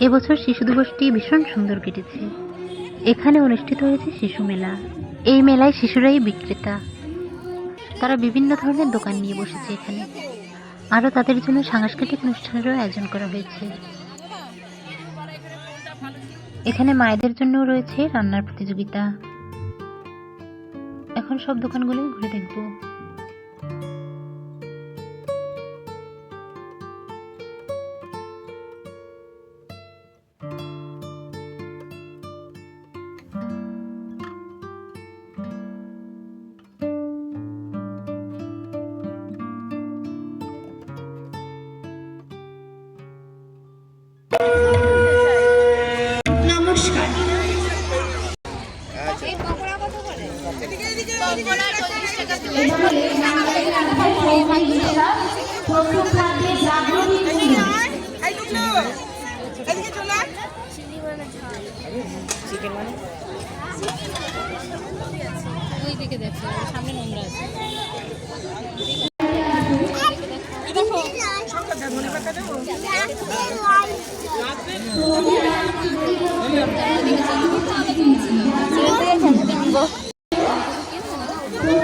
এবছর শিশু দিবসটি ভীষণ সুন্দর কেটেছে। এখানে অনুষ্ঠিত হয়েছে শিশু মেলা। এই মেলায় শিশুরাই বিক্রেতা। তারা বিভিন্ন ধরনের দোকান নিয়ে বসেছে এখানে। আরও তাদের জন্য সাংস্কৃতিক অনুষ্ঠানেরও আয়োজন করা হয়েছে। এখানে মায়েদের জন্যও রয়েছে রান্নার প্রতিযোগিতা। এখন সব দোকানগুলোই ঘুরে দেখব। জাগরণী মূল্য দিকে দেখছ সামনে নোংরা আছে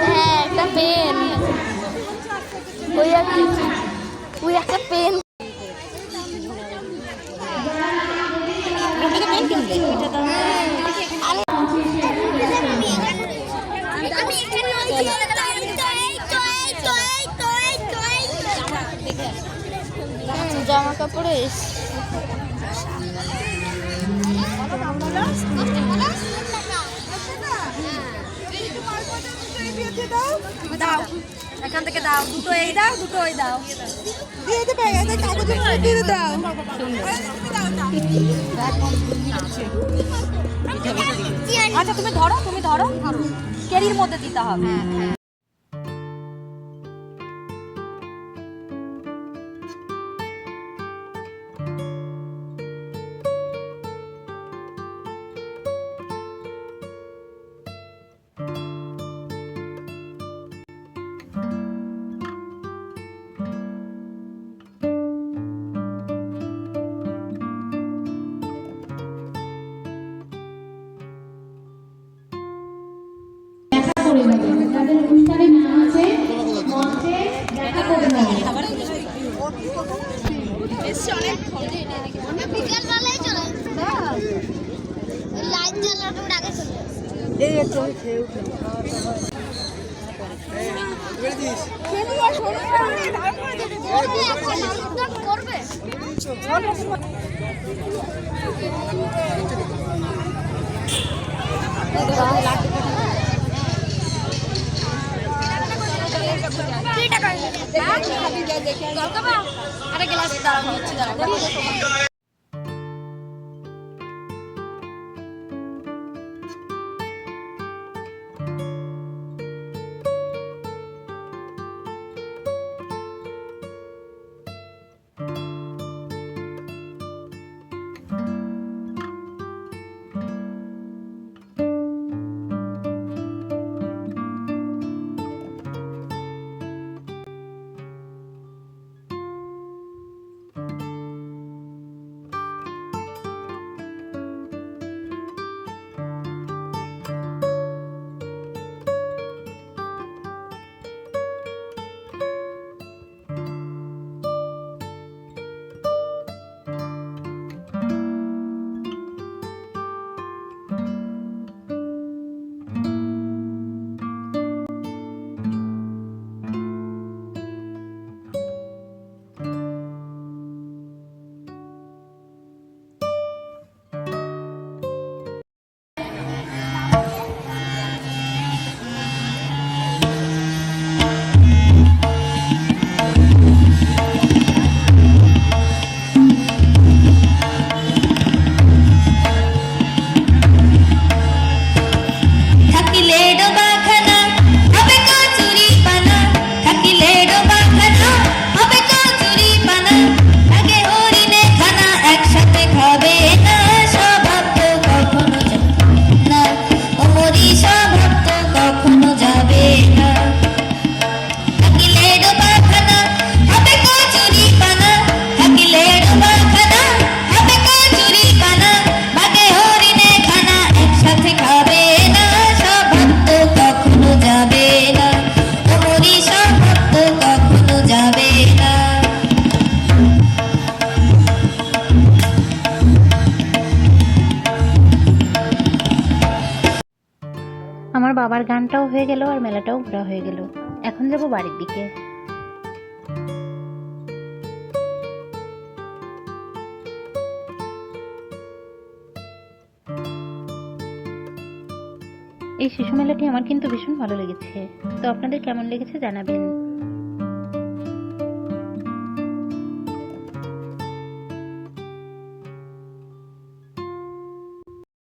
হ্যাঁ একটা পেন ওই একটা ওই একটা পেন জামা কাপড়ে দাও। এখান থেকে দাও দুটো এই দাও দুটো ওই দাও। আচ্ছা তুমি ধরো তুমি ধরো। কেরির মধ্যে দিতে হবে। দেখা করে নেবেন তাদের অনুষ্ঠানে নাম আছে মঞ্চে দেখা করে চলে করবে আরে গ্লাস দাঁড়ানো হচ্ছে দাঁড়াও হয়ে গেল আর মেলাটাও ঘোরা হয়ে গেল। এখন যাব বাড়ির দিকে। এই শিশু মেলাটি আমার কিন্তু ভীষণ ভালো লেগেছে। তো আপনাদের কেমন লেগেছে জানাবেন।